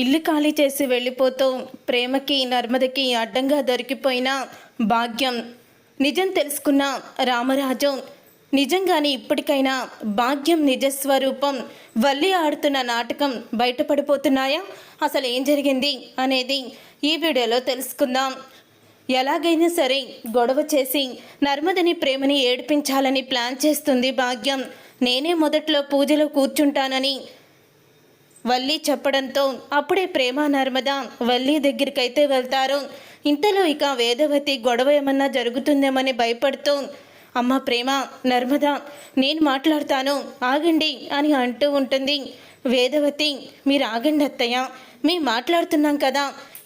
ఇల్లు ఖాళీ చేసి వెళ్ళిపోతూ ప్రేమకి నర్మదకి అడ్డంగా దొరికిపోయిన భాగ్యం. నిజం తెలుసుకున్న రామరాజు నిజంగానే ఇప్పటికైనా భాగ్యం నిజస్వరూపం వల్లి ఆడుతున్న నాటకం బయటపడిపోతున్నాయా? అసలు ఏం జరిగింది అనేది ఈ వీడియోలో తెలుసుకుందాం. ఎలాగైనా సరే గొడవ చేసి నర్మదని ప్రేమని ఏడిపించాలని ప్లాన్ చేస్తుంది భాగ్యం. నేనే మొదట్లో పూజలో కూర్చుంటానని వల్లి చెప్పడంతో అప్పుడే ప్రేమ నర్మద వల్లి దగ్గరికైతే వెళ్తారు. ఇంతలో ఇక వేదవతి గొడవ ఏమన్నా జరుగుతుందేమని భయపడుతూ అమ్మ ప్రేమ నర్మద నేను మాట్లాడతాను ఆగండి అని అంటూ ఉంటుంది. వేదవతి మీరు ఆగండి అత్తయ్య మేము మాట్లాడుతున్నాం కదా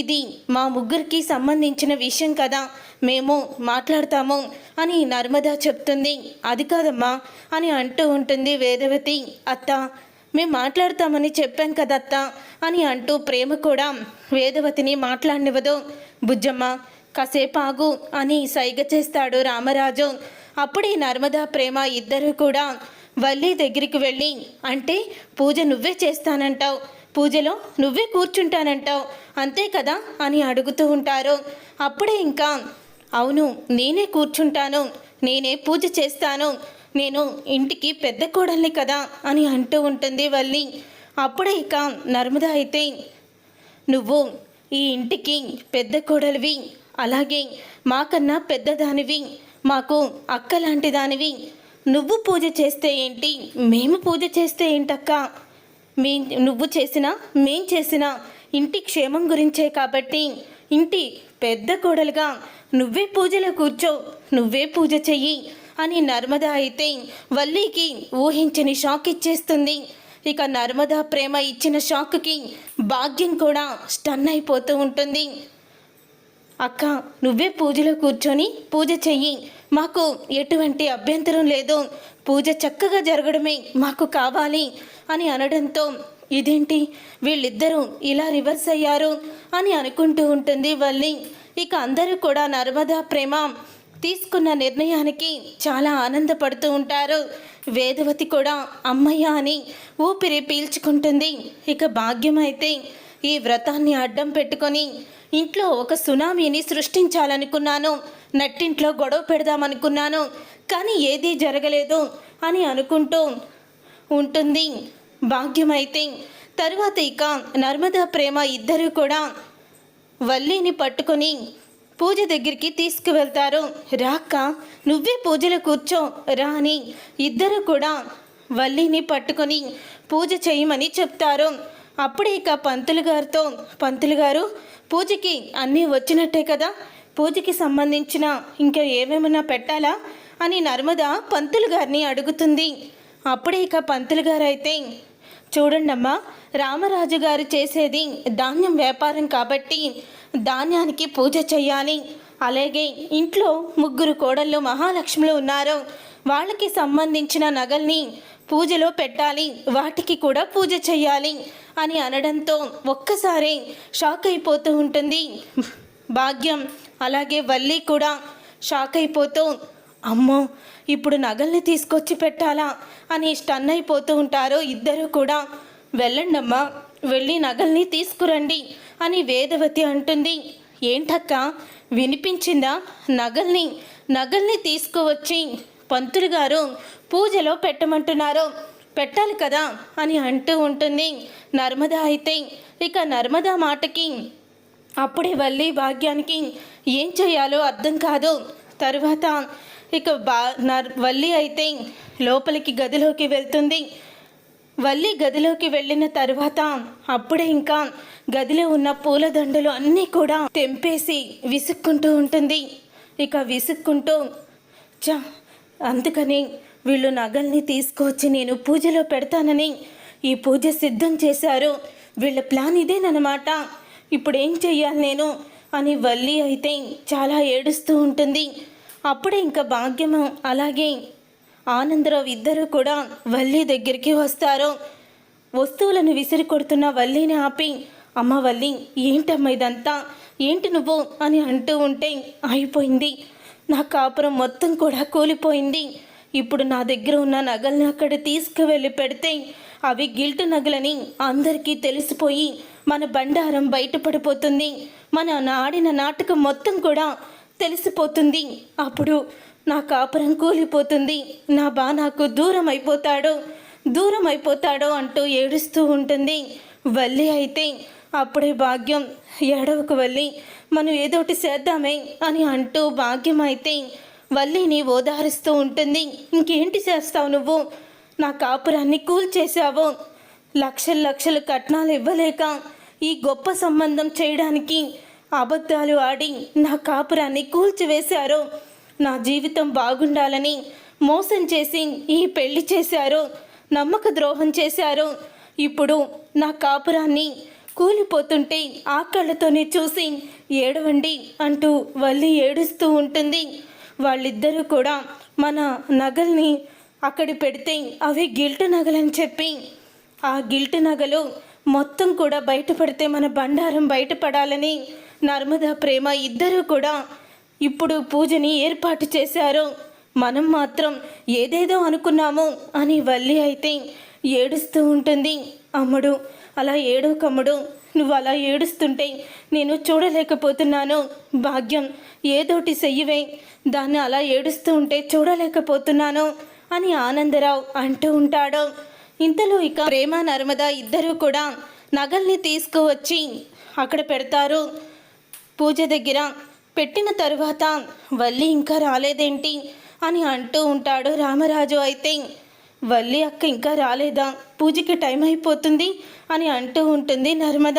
ఇది మా ముగ్గురికి సంబంధించిన విషయం కదా మేము మాట్లాడతాము అని నర్మద చెప్తుంది. అది కాదమ్మా అని అంటూ ఉంటుంది వేదవతి. అత్త మేము మాట్లాడతామని చెప్పాను కదత్తా అని అంటూ ప్రేమ కూడా వేదవతిని మాట్లాడనివ్వదు. బుజ్జమ్మ కాసేపు ఆగు అని సైగ చేస్తాడు రామరాజు. అప్పుడే నర్మదా ప్రేమ ఇద్దరు కూడా వల్లి దగ్గరికి వెళ్ళి అంటే పూజ నువ్వే చేస్తానంటావు పూజలో నువ్వే కూర్చుంటానంటావు అంతే కదా అని అడుగుతూ ఉంటారు. అప్పుడే ఇంకా అవును నేనే కూర్చుంటాను నేనే పూజ చేస్తాను నేను ఇంటికి పెద్ద కోడల్ని కదా అని అంటూ ఉంటుంది వల్లి. అప్పుడే ఇక నర్మద అయితే నువ్వు ఈ ఇంటికి పెద్ద కోడలివి అలాగే మాకన్నా పెద్దదానివి మాకు అక్క లాంటి దానివి నువ్వు పూజ చేస్తే ఏంటి? మేము పూజ చేస్తే ఏంటక్క? మీ నువ్వు చేసినా మేం చేసినా ఇంటి క్షేమం గురించే కాబట్టి ఇంటి పెద్ద కోడలుగా నువ్వే పూజలో కూర్చో నువ్వే పూజ చెయ్యి. అని నర్మద అయితే వల్లీకి ఊహించని షాక్ ఇచ్చేస్తుంది. ఇక నర్మదా ప్రేమ ఇచ్చిన షాక్కి భాగ్యం కూడా స్టన్ అయిపోతూ ఉంటుంది. అక్క నువ్వే పూజలో కూర్చొని పూజ చెయ్యి. మాకు ఎటువంటి అభ్యంతరం లేదు. పూజ చక్కగా జరగడమే మాకు కావాలి అని అనడంతో ఇదేంటి? వీళ్ళిద్దరూ ఇలా రివర్స్ అయ్యారు అని అనుకుంటూ ఉంటుంది వల్లి. ఇక అందరూ కూడా నర్మదా ప్రేమ తీసుకున్న నిర్ణయానికి చాలా ఆనందపడుతూ ఉంటారు. వేదవతి కూడా అమ్మయ్య అని ఊపిరి పీల్చుకుంటుంది. ఇక భాగ్యం అయితే ఈ వ్రతాన్ని అడ్డం పెట్టుకొని ఇంట్లో ఒక సునామీని సృష్టించాలనుకున్నాను. నట్టింట్లో గొడవ పెడదామనుకున్నాను. కానీ ఏదీ జరగలేదు అని అనుకుంటూ ఉంటుంది. భాగ్యమైతే తరువాత ఇక నర్మదా ప్రేమ ఇద్దరూ కూడా వల్లీని పట్టుకొని పూజ దగ్గరికి తీసుకువెళ్తారు. రాక్క నువ్వే పూజలో కూర్చో రాని ఇద్దరు కూడా వల్లిని పట్టుకొని పూజ చేయమని చెప్తారు. అప్పుడే ఇక పంతులు గారితో పంతులు గారు పూజకి అన్నీ వచ్చినట్టే కదా? పూజకి సంబంధించిన ఇంకా ఏమేమైనా పెట్టాలా? అని నర్మద పంతులు గారిని అడుగుతుంది. అప్పుడే ఇక పంతులు గారు అయితే చూడండమ్మా రామరాజు గారు చేసేది ధాన్యం వ్యాపారం కాబట్టి ధాన్యానికి పూజ చేయాలి అలాగే ఇంట్లో ముగ్గురు కోడళ్ళు మహాలక్ష్ములు ఉన్నారు. వాళ్ళకి సంబంధించిన నగల్ని పూజలో పెట్టాలి. వాటికి కూడా పూజ చేయాలి అని అనడంతో ఒక్కసారి షాక్ అయిపోతూ ఉంటుంది. భాగ్యం అలాగే వల్లి కూడా షాక్ అయిపోతూ అమ్మో ఇప్పుడు నగల్ని తీసుకొచ్చి పెట్టాలా? అని స్టన్ అయిపోతూ ఉంటారు ఇద్దరు కూడా. వెళ్ళండమ్మా వెళ్ళి నగల్ని తీసుకురండి అని వేదవతి అంటుంది. ఏంటక్క వినిపించిందా? నగల్ని నగల్ని తీసుకువచ్చి పంతులు గారు పూజలో పెట్టమంటున్నారు. పెట్టాలి కదా అని అంటూ ఉంటుంది. నర్మద అయితే ఇక నర్మద మాటకి అప్పుడే వల్లి భాగ్యానికి ఏం చేయాలో అర్థం కాదు. తరువాత ఇక బా నర్ వల్లి అయితే లోపలికి గదిలోకి వెళ్తుంది. వల్లి గదిలోకి వెళ్ళిన తరువాత అప్పుడే ఇంకా గదిలో ఉన్న పూలదండలు అన్నీ కూడా తెంపేసి విసుక్కుంటూ ఉంటుంది. ఇక విసుక్కుంటూ చ అందుకని వీళ్ళు నగల్ని తీసుకొచ్చి నేను పూజలో పెడతానని ఈ పూజ సిద్ధం చేశారు. వీళ్ళ ప్లాన్ ఇదేనమాట ఇప్పుడు ఏం చెయ్యాలి నేను? అని వల్లి అయితే చాలా ఏడుస్తూ ఉంటుంది. అప్పుడే ఇంకా భాగ్యము అలాగే ఆనందరావు ఇద్దరు కూడా వల్లి దగ్గరికి వస్తారు. వస్తువులను విసిరి కొడుతున్న వల్లిని ఆపి అమ్మ వల్లి ఏంటమ్మా ఇదంతా? ఏంటి నువ్వు? అని అంటూ ఉంటే అయిపోయింది. నా కాపురం మొత్తం కూడా కూలిపోయింది. ఇప్పుడు నా దగ్గర ఉన్న నగల్ని అక్కడ తీసుకువెళ్ళి పెడితే అవి గిల్ట్ నగలని అందరికీ తెలిసిపోయి మన బండారం బయటపడిపోతుంది. మన ఆడిన నాటకం మొత్తం కూడా తెలిసిపోతుంది. అప్పుడు నా కాపురం కూలిపోతుంది. నా బా నాకు దూరం అయిపోతాడు దూరం అయిపోతాడో అంటూ ఏడుస్తూ ఉంటుంది. వల్లి అయితే అప్పుడే భాగ్యం ఏడవకు వల్లి మనం ఏదోటి చేద్దామే అని అంటూ భాగ్యం అయితే వల్లిని ఓదారుస్తూ ఉంటుంది. ఇంకేంటి చేస్తావు నువ్వు? నా కాపురాన్ని కూల్చేశావు. లక్షలు లక్షలు కట్నాలు ఇవ్వలేక ఈ గొప్ప సంబంధం చేయడానికి అబద్ధాలు ఆడి నా కాపురాన్ని కూల్చివేశారు. నా జీవితం బాగుండాలని మోసం చేసి ఈ పెళ్ళి చేశారు. నమ్మక ద్రోహం చేశారు. ఇప్పుడు నా కాపురాన్ని కూలిపోతుంటే ఆ కళ్ళతోనే చూసి ఏడవండి అంటూ వల్లి ఏడుస్తూ ఉంటుంది. వాళ్ళిద్దరూ కూడా మన నగల్ని అక్కడ పెడితే అవి గిల్ట్ నగలని చెప్పి ఆ గిల్ట్ నగలు మొత్తం కూడా బయటపడితే మన బండారం బయటపడాలని నర్మదా ప్రేమ ఇద్దరూ కూడా ఇప్పుడు పూజని ఏర్పాటు చేశారు. మనం మాత్రం ఏదేదో అనుకున్నాము అని వల్లి అయితే ఏడుస్తూ ఉంటుంది. అమ్ముడు అలా ఏడు కమ్ముడు నువ్వు అలా ఏడుస్తుంటే నేను చూడలేకపోతున్నాను. భాగ్యం ఏదోటి చెయ్యవే దాన్ని అలా ఏడుస్తూ ఉంటే చూడలేకపోతున్నాను అని ఆనందరావు అంటూ ఉంటాడు. ఇంతలో ఇక ప్రేమ నర్మద ఇద్దరూ కూడా నగల్ని తీసుకువచ్చి అక్కడ పెడతారు. పూజ దగ్గర పెట్టిన తరువాత వల్లి ఇంకా రాలేదేంటి అని అంటూ ఉంటాడు రామరాజు అయితే. వల్లి అక్క ఇంకా రాలేదా? పూజకి టైం అయిపోతుంది అని అంటూ ఉంటుంది నర్మద.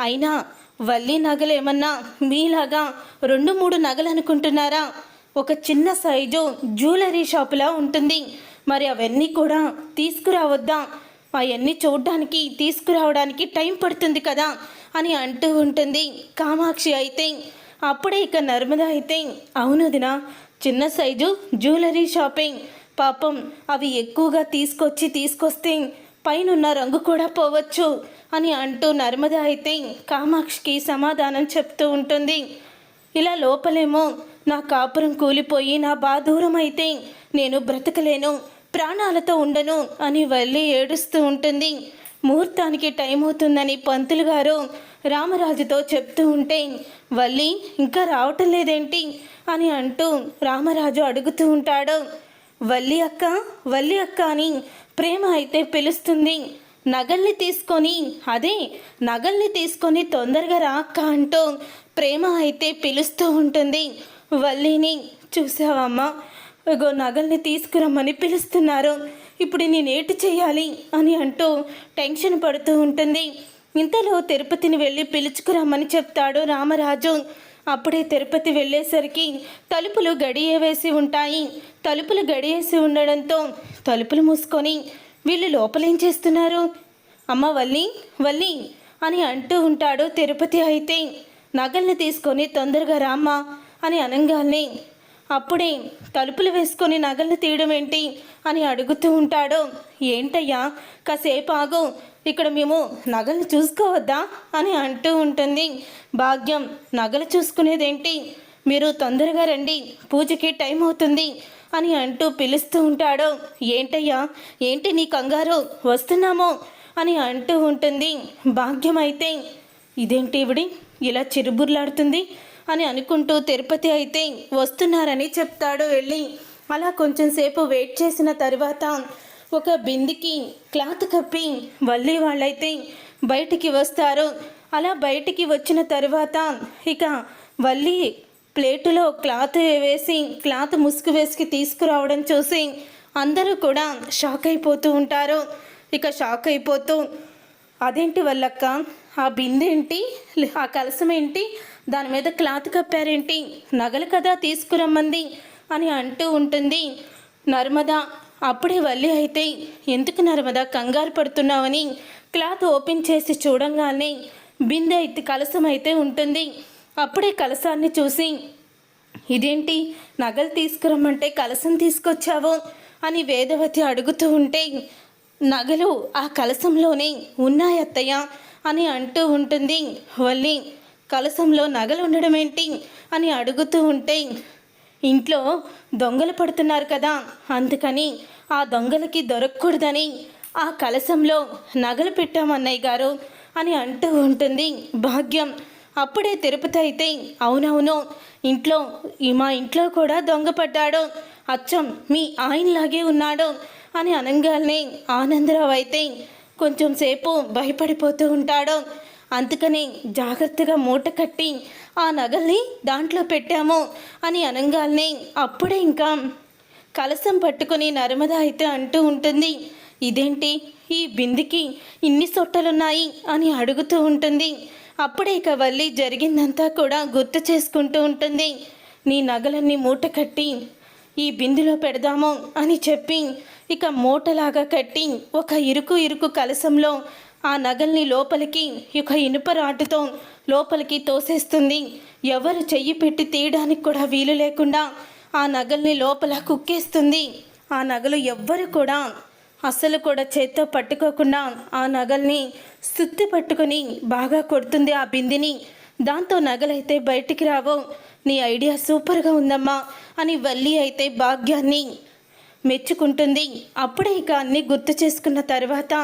అయినా వల్లి నగలు ఏమన్నా మీలాగా రెండు మూడు నగలు అనుకుంటున్నారా? ఒక చిన్న సైజు జ్యువెలరీ షాపులా ఉంటుంది. మరి అవన్నీ కూడా తీసుకురావద్దా? అవన్నీ చూడడానికి తీసుకురావడానికి టైం పడుతుంది కదా? అని అంటూ ఉంటుంది. కామాక్షి అయితే అప్పుడే ఇక నర్మద అయితే అవును దినా చిన్న సైజు జ్యువెలరీ షాపింగ్. పాపం అవి ఎక్కువగా తీసుకొచ్చి తీసుకొస్తే పైనున్న రంగు కూడా పోవచ్చు అని అంటూ నర్మద అయితే కామాక్షికి సమాధానం చెప్తూ ఉంటుంది. ఇలా లోపలేమో నా కాపురం కూలిపోయి నా బా దూరం అయితే నేను బ్రతకలేను ప్రాణాలతో ఉండను అని వెళ్ళి ఏడుస్తూ ఉంటుంది. ముహూర్తానికి టైం అవుతుందని పంతులు గారు రామరాజుతో చెప్తూ ఉంటే వల్లి ఇంకా రావటం లేదేంటి? అని అంటూ రామరాజు అడుగుతూ ఉంటాడు. వల్లి అక్క వల్లి అక్క అని ప్రేమ అయితే పిలుస్తుంది. నగల్ని తీసుకొని అదే నగల్ని తీసుకొని తొందరగా రా అక్క అంటూ ప్రేమ అయితే పిలుస్తూ ఉంటుంది. వల్లిని చూసావమ్మా ఇగో నగల్ని తీసుకురమ్మని పిలుస్తున్నారు. ఇప్పుడు నేనేటి చేయాలి అని అంటూ టెన్షన్ పడుతూ ఉంటుంది. ఇంతలో తిరుపతిని వెళ్ళి పిలుచుకురమ్మని చెప్తాడు రామరాజు. అప్పుడే తిరుపతి వెళ్ళేసరికి తలుపులు గడియ వేసి ఉంటాయి. తలుపులు గడియేసి ఉండడంతో తలుపులు మూసుకొని వీళ్ళు లోపలేం చేస్తున్నారు? అమ్మ వల్లి వల్లి అని అంటూ ఉంటాడు తిరుపతి అయితే. నగల్ని తీసుకొని తొందరగా రామ్మా అని అనంగాల్ని అప్పుడే తలుపులు వేసుకొని నగలు తీయడం ఏంటి అని అడుగుతూ ఉంటాడు. ఏంటయ్యా? కాసేపు ఆగు. ఇక్కడ మేము నగలు చూసుకోవద్దా అని అంటూ ఉంటుంది. భాగ్యం నగలు చూసుకునేదేంటి? మీరు తొందరగా రండి. పూజకి టైం అవుతుంది అని అంటూ పిలుస్తూ ఉంటాడు. ఏంటయ్యా? ఏంటి నీ కంగారు? వస్తున్నామో అని అంటూ ఉంటుంది. భాగ్యం అయితే ఇదేంటి ఇవిడి? ఇలా చిరుబుర్లాడుతుంది. అని అనుకుంటూ తిరుపతి అయితే వస్తున్నారని చెప్తాడు వెళ్ళి. అలా కొంచెం సేపు వెయిట్ చేసిన తర్వాత ఒక బిందికి క్లాత్ కప్పి వల్లి వాళ్ళైతే బయటికి వస్తారు. అలా బయటికి వచ్చిన తర్వాత ఇక వల్లి ప్లేటులో క్లాత్ వేసి క్లాత్ ముసుగు వేసి తీసుకురావడం చూసి అందరూ కూడా షాక్ అయిపోతూ ఉంటారు. ఇక షాక్ అయిపోతూ అదేంటి వల్లక్క? ఆ బిందేంటి? ఆ కలసం ఏంటి? దాని మీద క్లాత్ కప్పారేంటి? నగలు కదా తీసుకురమ్మంది? అని అంటూ ఉంటుంది. నర్మద అప్పుడే వల్లి అయితే ఎందుకు నర్మద కంగారు పడుతున్నావని? క్లాత్ ఓపెన్ చేసి చూడంగానే బిందె అయితే కలసం అయితే ఉంటుంది. అప్పుడే కలసాన్ని చూసి ఇదేంటి? నగలు తీసుకురమ్మంటే కలసం తీసుకొచ్చావు? అని వేదవతి అడుగుతూ ఉంటే నగలు ఆ కలసంలోనే ఉన్నాయత్తయ్య అని అంటూ ఉంటుంది. వల్లి కలసంలో నగలు ఉండడం ఏంటి అని అడుగుతూ ఉంటే ఇంట్లో దొంగలు పడుతున్నారు కదా అందుకని ఆ దొంగలకి దొరకకూడదని ఆ కలసంలో నగలు పెట్టామన్నయ్య గారు అని అంటూ ఉంటుంది. భాగ్యం అప్పుడే తిరుపతి అయితే అవునవును ఇంట్లో మా ఇంట్లో కూడా దొంగపడ్డాడు అచ్చం మీ ఆయనలాగే ఉన్నాడు అని అనగానే ఆనందరావు అయితే కొంచెం సేపు భయపడిపోతూ ఉంటాడు. అందుకనే జాగ్రత్తగా మూట కట్టి ఆ నగల్ని దాంట్లో పెట్టాము అని అనగానే అప్పుడే ఇంకా కలసం పట్టుకొని నర్మద అయితే అంటూ ఉంటుంది ఇదేంటి? ఈ బిందికి ఇన్ని సొట్టలున్నాయి? అని అడుగుతూ ఉంటుంది. అప్పుడే ఇక వల్లి జరిగిందంతా కూడా గుర్తు చేసుకుంటూ ఉంటుంది. నీ నగలన్నీ మూట కట్టి ఈ బిందులో పెడదాము అని చెప్పి ఇక మూటలాగా కట్టి ఒక ఇరుకు ఇరుకు కలసంలో ఆ నగల్ని లోపలికి ఒక ఇనుప రాటుతో లోపలికి తోసేస్తుంది. ఎవరు చెయ్యి పెట్టి తీయడానికి కూడా వీలు లేకుండా ఆ నగల్ని లోపల కుక్కేస్తుంది. ఆ నగలు ఎవ్వరు కూడా అస్సలు కూడా చేత్తో పట్టుకోకుండా ఆ నగల్ని సుత్తి పట్టుకొని బాగా కొడుతుంది ఆ బిందిని. దాంతో నగలైతే బయటికి రావు. నీ ఐడియా సూపర్గా ఉందమ్మా అని వల్లి అయితే భాగ్యాన్ని మెచ్చుకుంటుంది. అప్పుడే ఇక అన్నీ గుర్తు చేసుకున్న తర్వాత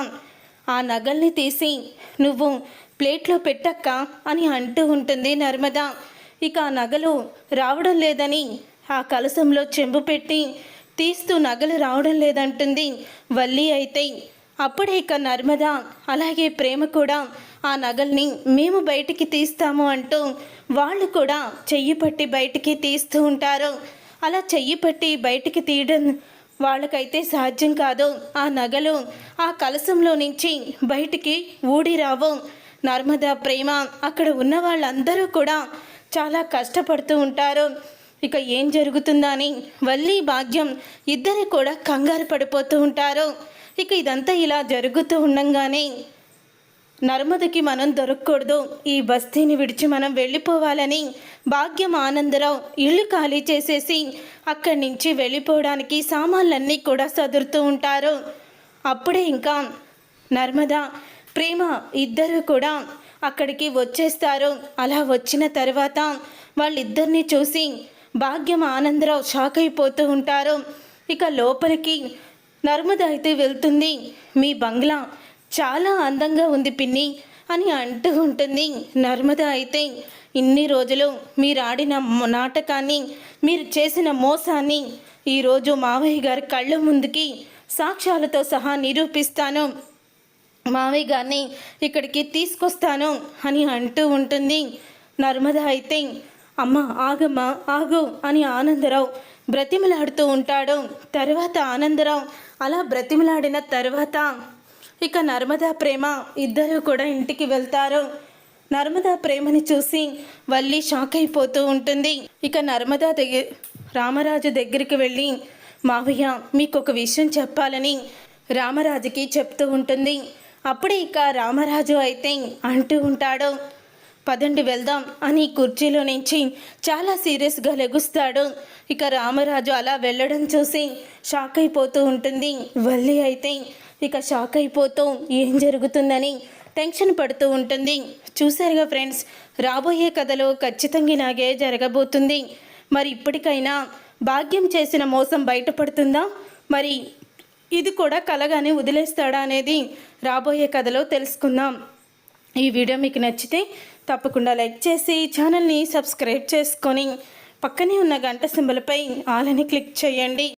ఆ నగల్ని తీసి నువ్వు ప్లేట్లో పెట్టక్క అని అంటూ ఉంటుంది నర్మద. ఇక ఆ నగలు రావడం లేదని ఆ కలసంలో చెంబు పెట్టి తీస్తూ నగలు రావడం లేదంటుంది వల్లి అయితే. అప్పుడే ఇక నర్మద అలాగే ప్రేమ కూడా ఆ నగల్ని మేము బయటికి తీస్తాము అంటూ వాళ్ళు కూడా చెయ్యి పట్టి బయటికి తీస్తూ ఉంటారు. అలా చెయ్యి పట్టి బయటికి తీయడం వాళ్ళకైతే సాధ్యం కాదు. ఆ నగలు ఆ కలసంలో నుంచి బయటికి ఊడి రావు. నర్మదా ప్రేమ అక్కడ ఉన్న వాళ్ళందరూ కూడా చాలా కష్టపడుతూ ఉంటారు. ఇక ఏం జరుగుతుందని వల్లి భాగ్యం ఇద్దరు కూడా కంగారు పడిపోతూ ఉంటారు. ఇక ఇదంతా ఇలా జరుగుతూ ఉండంగానే నర్మదకి మనం దొరకకూడదు. ఈ బస్తీని విడిచి మనం వెళ్ళిపోవాలని భాగ్యం ఆనందరావు ఇల్లు ఖాళీ చేసేసి అక్కడి నుంచి వెళ్ళిపోవడానికి సామాన్లన్నీ కూడా సదురుతూ ఉంటారు. అప్పుడే ఇంకా నర్మద ప్రేమ ఇద్దరు కూడా అక్కడికి వచ్చేస్తారు. అలా వచ్చిన తర్వాత వాళ్ళిద్దరిని చూసి భాగ్యం ఆనందరావు షాక్ అయిపోతూ ఉంటారు. ఇక లోపలికి నర్మద అయితే వెళ్తుంది. మీ బంగ్లా చాలా అందంగా ఉంది పిన్ని అని అంటూ ఉంటుంది. నర్మద అయితే ఇన్ని రోజులు మీరు ఆడిన నాటకాన్ని మీరు చేసిన మోసాన్ని ఈరోజు మావయ్య గారి కళ్ళ ముందుకి సాక్ష్యాలతో సహా నిరూపిస్తాను. మావయ్య గారిని ఇక్కడికి తీసుకొస్తాను అని అంటూ ఉంటుంది. నర్మద అయితే అమ్మ ఆగమ్మా ఆగు అని ఆనందరావు బ్రతిమలాడుతూ ఉంటాడు. తర్వాత ఆనందరావు అలా బ్రతిమలాడిన తర్వాత ఇక నర్మదా ప్రేమ ఇద్దరు కూడా ఇంటికి వెళ్తారు. నర్మదా ప్రేమని చూసి వల్లి షాక్ అయిపోతూ ఉంటుంది. ఇక నర్మదా దగ్గర రామరాజు దగ్గరికి వెళ్ళి మావయ్య మీకు ఒక విషయం చెప్పాలని రామరాజుకి చెప్తూ ఉంటుంది. అప్పుడే ఇక రామరాజు అయితే అంటూ ఉంటాడు. పదండి వెళ్దాం అని కుర్చీలో నుంచి చాలా సీరియస్గా లెగుస్తాడు. ఇక రామరాజు అలా వెళ్ళడం చూసి షాక్ అయిపోతూ ఉంటుంది. వల్లి అయితే ఇక షాక్ అయిపోతూ ఏం జరుగుతుందని టెన్షన్ పడుతూ ఉంటుంది. చూశారుగా ఫ్రెండ్స్ రాబోయే కథలో ఖచ్చితంగా ఇలాగే జరగబోతుంది. మరి ఇప్పటికైనా భాగ్యం చేసిన మోసం బయటపడుతుందా? మరి ఇది కూడా కలగానే వదిలేస్తాడా అనేది రాబోయే కథలో తెలుసుకుందాం. ఈ వీడియో మీకు నచ్చితే తప్పకుండా లైక్ చేసి ఛానల్ని సబ్స్క్రైబ్ చేసుకొని పక్కనే ఉన్న గంట సింబల్పై ఆలని క్లిక్ చేయండి.